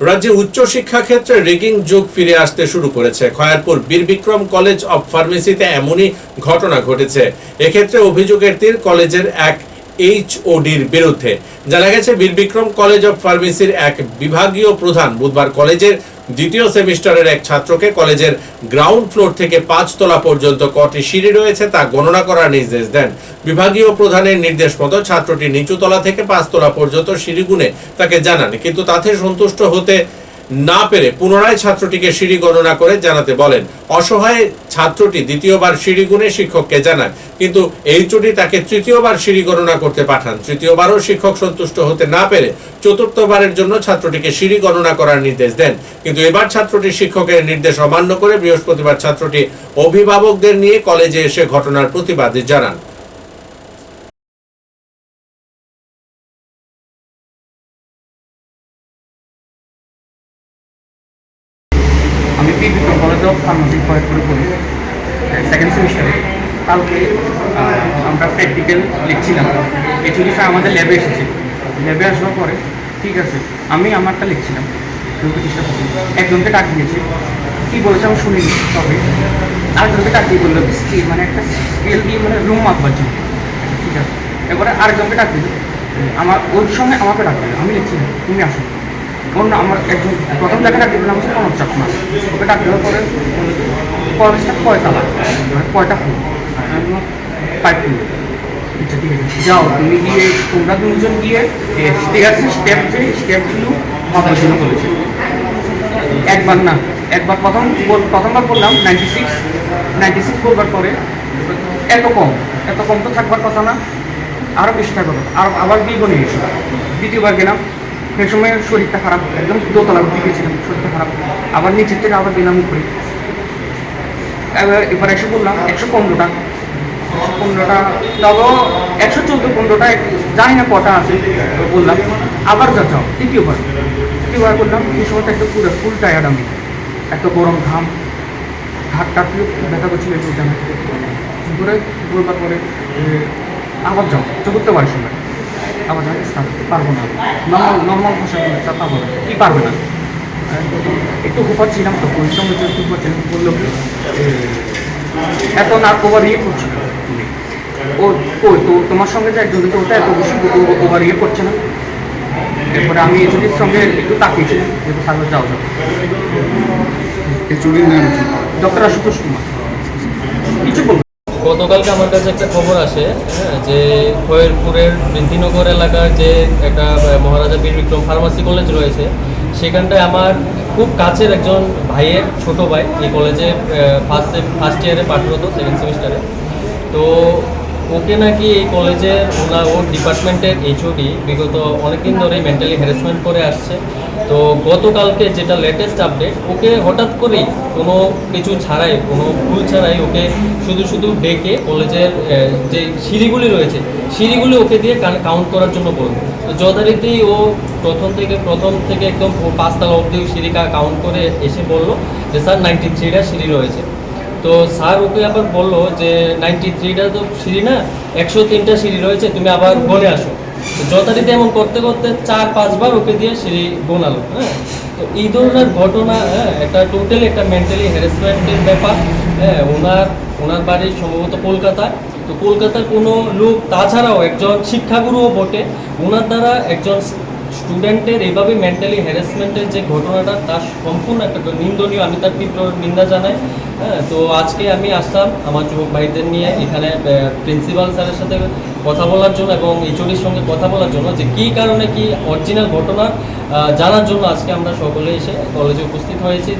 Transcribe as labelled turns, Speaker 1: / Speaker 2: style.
Speaker 1: রাজ্যে উচ্চ শিক্ষা ক্ষেত্রে রেগিং যুগ ফিরে আসতে শুরু করেছে। খয়ারপুর বীর বিক্রম কলেজ অব ফার্মেসিতে এমনই ঘটনা ঘটেছে। এক্ষেত্রে অভিযোগের তীর কলেজের এক এইচওডির বিরুদ্ধে। জানা গেছে বীর বিক্রম কলেজ অব ফার্মেসির এক বিভাগীয় প্রধান বুধবার কলেজের দ্বিতীয় সেমিস্টারের এক ছাত্রকে কলেজের গ্রাউন্ড ফ্লোর থেকে পাঁচতলা পর্যন্ত কটি সিঁড়ি রয়েছে তা গণনা করার নির্দেশ দেন। বিভাগীয় প্রধানের নির্দেশ মতো ছাত্রটি নিচুতলা থেকে পাঁচতলা পর্যন্ত সিঁড়ি গুনে তাকে জানান, কিন্তু তাতে সন্তুষ্ট হতে না পেরে পুনরায় ছাত্রটিকে সিঁড়ি গণনা করে জানাতে বলেন। অসহায় ছাত্রটি দ্বিতীয়বার সিঁড়ি গুনে শিক্ষককে জানান কিন্তু এইচওডি তাকে তৃতীয়বার সিঁড়ি গণনা করতে পাঠান। তৃতীয়বারও শিক্ষক সন্তুষ্ট হতে না পেরে চতুর্থবারের জন্য ছাত্রটিকে সিঁড়ি গণনা করার নির্দেশ দেন। কিন্তু এবার ছাত্রটি শিক্ষকের নির্দেশ অমান্য করে বৃহস্পতিবার ছাত্রটি অভিভাবকদের নিয়ে কলেজে এসে ঘটনার প্রতিবাদ জানান।
Speaker 2: অফ ফার্মাসি ফরিদপুরে পড়ি সেকেন্ড সেমিস্টারে কালকে আমরা প্র্যাকটিক্যাল লিখছিলাম। এচুরি স্যার আমাদের ল্যাবে এসেছে। ল্যাবে আসার পরে, ঠিক আছে, আমি আমারটা লিখছিলাম। লিখতে চেষ্টা করছি একজনকে ডাক দিয়েছে। কী বলেছে আমি শুনিনি। তবে আরেকজনকে ডাক দিয়ে বলল স্কেল মানে একটা স্কেল দিয়ে মানে রুম মাপবার জন্য। ঠিক আছে। এবারে আরেকজনকে ডাক দিল। আমার, ওর সঙ্গে আমাকে ডাক দিল। আমি লিখছিলাম, তুমি আসো। অন্য আমার একজন প্রথম যাকে ডাক দিলাম হচ্ছে কনক চাকমা। ওকে ডাক দেওয়ার পরে কলেজটা কয়তলা মানে কয়টা ফুল ফাইভ ফুল আচ্ছা ঠিক আছে। যাও, তুমি গিয়ে তোমরা দুজন গিয়ে স্টেয়ার্সের স্টেপ যে স্টেপগুলো জন্য বলেছে একবার না, একবার প্রথম প্রথমবার বললাম নাইনটি সিক্স নাইনটি সিক্স বলবার পরে এত কম এত কম তো থাকবার কথা না। আরও বেশি থাকবার কথা। আর আবার গনে গেছি দ্বিতীয়বার গেলাম। সেই সময় শরীরটা খারাপ, একদম দোতলা উঠে গেছিলাম শরীরটা খারাপ। আবার নিচের থেকে আবার গেলাম উপরে এবার এবার এসে বললাম, একশো পনেরোটা। একশো পনেরোটা, তবে একশো চোদ্দ পনেরোটা জানি না কটা আছে। বললাম, আবার যা যাও তৃতীয়বার তৃতীয়বার বললাম, এই সময়টা একটু পুরো ফুল টায়ার্ড আমি। এত গরম ঘাম। হাত টাট ব্যথা করছিল একটু জানা ঘুরে বলবার পরে আবার যাও, চতুর্থবার সময় আবার পারব না। নর্মাল নর্মাল ভাষা পারব না। কী পারবে না? একটু হুপাচ্ছিলাম তো পরিশ্রম হচ্ছে একটু হুপাচ্ছিলাম বলল কি এ, এত না ওভার ইয়ে করছে না। ও ও তো তোমার সঙ্গে যে একজন দিচ্ছে ওটা এত বেশি ওভার ইয়ে করছে না? এরপরে আমি এজুটির সঙ্গে একটু তাকিয়েছিলাম যেহেতু সার্ভিস যাও যাও
Speaker 3: চুরির নাম
Speaker 2: ডক্টর আশুতোষ কুমার। কিছু বলব?
Speaker 4: গতকালকে আমার কাছে একটা খবর আসে হ্যাঁ, যে খয়েরপুরের বৃদ্ধিনগর এলাকার যে একটা মহারাজা বীর বিক্রম ফার্মাসি কলেজ রয়েছে সেখানটায় আমার খুব কাছের একজন ভাইয়ের ছোট ভাই এই কলেজে ফার্স্ট ফার্স্ট ইয়ারে পাঠরত সেকেন্ড সেমিস্টারে তো ওকে নাকি এই কলেজের ওনা, ওর ডিপার্টমেন্টের এইচওডি বিগত অনেকদিন ধরেই মেন্টালি হ্যারাসমেন্ট করে আসছে। তো গতকালকে যেটা লেটেস্ট আপডেট ওকে হঠাৎ করেই কোনো কিছু ছাড়াই, কোনো ভুল ছাড়াই ওকে শুধু শুধু ডেকে কলেজের যে সিঁড়িগুলি রয়েছে, সিঁড়িগুলি ওকে দিয়ে কাউন্ট করার জন্য বলবে তো যথারীতি ও প্রথম থেকে প্রথম থেকে একদম পাঁচতলা অবধি সিঁড়ি কাউন্ট করে এসে বলল যে, স্যার নাইনটি থ্রিটা সিঁড়ি রয়েছে। তো স্যার ওকে আবার বলল যে নাইনটি থ্রিটা তো সিঁড়ি না, একশো তিনটা সিঁড়ি রয়েছে, তুমি আবার গনে আসো। যথারীতি এমন করতে করতে চার, পাঁচবার ওকে দিয়ে সিঁড়ি গোনালো হ্যাঁ? তো এই ধরনের ঘটনা হ্যাঁ একটা টোটালি একটা মেন্টালি হ্যারাসমেন্টের ব্যাপার হ্যাঁ ওনার ওনার বাড়ি সম্ভবত কলকাতায়। তো কলকাতার কোনো লোক, তাছাড়াও একজন শিক্ষাগুরুও বটে। ওনার দ্বারা একজন স্টুডেন্টের এভাবে মেন্টালি হ্যারাসমেন্টের যে ঘটনাটা, তার সম্পূর্ণ একটা নিন্দনীয়, আমি তার তীব্র নিন্দা জানাই। হ্যাঁ তো আজকে আমি আসলাম আমার যুবক ভাইদের নিয়ে, এখানে প্রিন্সিপাল স্যারের সাথে কথা বলার জন্য এবং এইচওডির সঙ্গে কথা বলার জন্য যে কী কারণে কি অরিজিনাল ঘটনা জানার জন্য আজকে আমরা সকলে এসে কলেজে উপস্থিত হয়েছি।